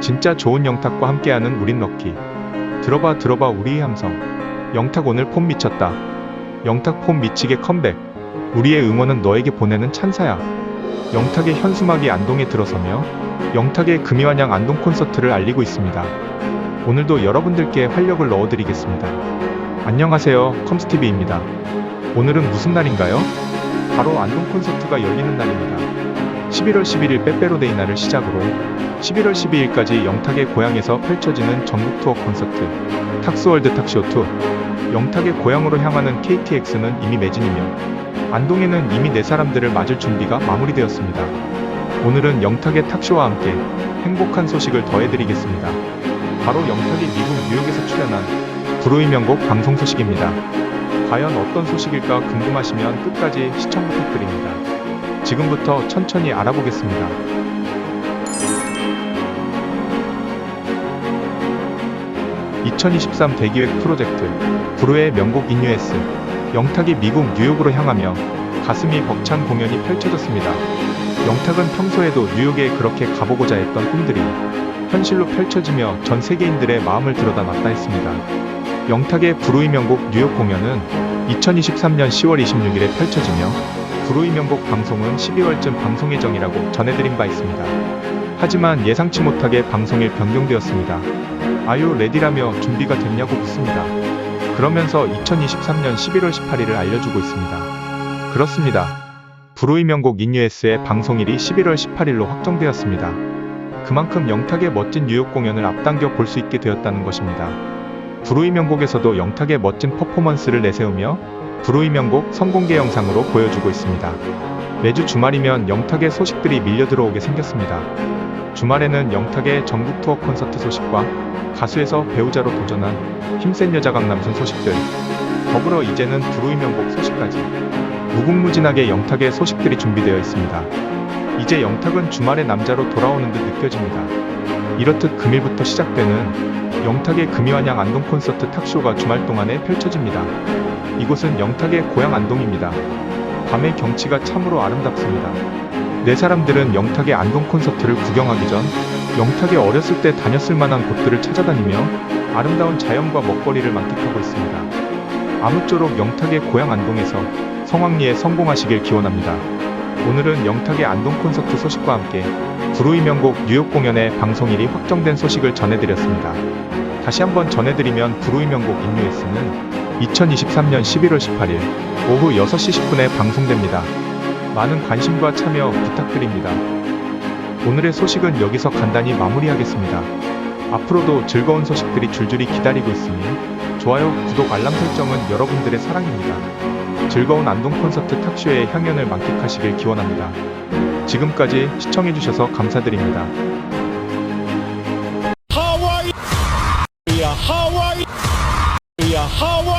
진짜 좋은 영탁과 함께하는 우린 럭키. 들어봐 들어봐 우리의 함성. 영탁 오늘 폼 미쳤다. 영탁 폼 미치게 컴백. 우리의 응원은 너에게 보내는 찬사야. 영탁의 현수막이 안동에 들어서며 영탁의 금이환양 안동 콘서트를 알리고 있습니다. 오늘도 여러분들께 활력을 넣어드리겠습니다. 안녕하세요 컴스티비입니다. 오늘은 무슨 날인가요? 바로 안동 콘서트가 열리는 날입니다. 11월 11일 빼빼로데이 날을 시작으로 11월 12일까지 영탁의 고향에서 펼쳐지는 전국 투어 콘서트 탁스월드 탁쇼 2 영탁의 고향으로 향하는 KTX는 이미 매진이며 안동에는 이미 네 사람들을 맞을 준비가 마무리되었습니다. 오늘은 영탁의 탁쇼와 함께 행복한 소식을 더해드리겠습니다. 바로 영탁이 미국 뉴욕에서 출연한 불후의 명곡 방송 소식입니다. 과연 어떤 소식일까 궁금하시면 끝까지 시청 부탁드립니다. 지금부터 천천히 알아보겠습니다. (2023) 대기획 프로젝트 불후의 명곡 인유에스 영탁이 미국 뉴욕으로 향하며 가슴이 벅찬 공연이 펼쳐졌습니다. 영탁은 평소에도 뉴욕에 그렇게 가보고자 했던 꿈들이 현실로 펼쳐지며 전 세계인들의 마음을 들여다 놨다 했습니다. 영탁의 불후의 명곡 뉴욕 공연은 2023년 10월 26일에 펼쳐지며 불후의 명곡 방송은 12월쯤 방송 예정이라고 전해드린 바 있습니다. 하지만 예상치 못하게 방송일 변경되었습니다. 아유 레디라며 준비가 됐냐고 묻습니다. 그러면서 2023년 11월 18일을 알려주고 있습니다. 그렇습니다. 불후의 명곡 인유에스의 방송일이 11월 18일로 확정되었습니다. 그만큼 영탁의 멋진 뉴욕 공연을 앞당겨 볼 수 있게 되었다는 것입니다. 불후의 명곡에서도 영탁의 멋진 퍼포먼스를 내세우며 불후의 명곡 선공개 영상으로 보여주고 있습니다. 매주 주말이면 영탁의 소식들이 밀려 들어오게 생겼습니다. 주말에는 영탁의 전국 투어 콘서트 소식과 가수에서 배우자로 도전한 힘센 여자 강남순 소식들, 더불어 이제는 불후의 명곡 소식까지 무궁무진하게 영탁의 소식들이 준비되어 있습니다. 이제 영탁은 주말의 남자로 돌아오는 듯 느껴집니다. 이렇듯 금일부터 시작되는 영탁의 금이환양 안동 콘서트 탁쇼가 주말 동안에 펼쳐집니다. 이곳은 영탁의 고향 안동입니다. 밤의 경치가 참으로 아름답습니다. 네 사람들은 영탁의 안동 콘서트를 구경하기 전 영탁이 어렸을 때 다녔을 만한 곳들을 찾아다니며 아름다운 자연과 먹거리를 만끽하고 있습니다. 아무쪼록 영탁의 고향 안동에서 성황리에 성공하시길 기원합니다. 오늘은 영탁의 안동 콘서트 소식과 함께 불후의 명곡 뉴욕 공연의 방송일이 확정된 소식을 전해드렸습니다. 다시 한번 전해드리면 불후의 명곡 인유에스는 2023년 11월 18일 오후 6시 10분에 방송됩니다. 많은 관심과 참여 부탁드립니다. 오늘의 소식은 여기서 간단히 마무리하겠습니다. 앞으로도 즐거운 소식들이 줄줄이 기다리고 있으니 좋아요, 구독, 알람 설정은 여러분들의 사랑입니다. 즐거운 안동 콘서트 탁쇼의 향연을 만끽하시길 기원합니다. 지금까지 시청해주셔서 감사드립니다. Hawaii. Yeah, Hawaii.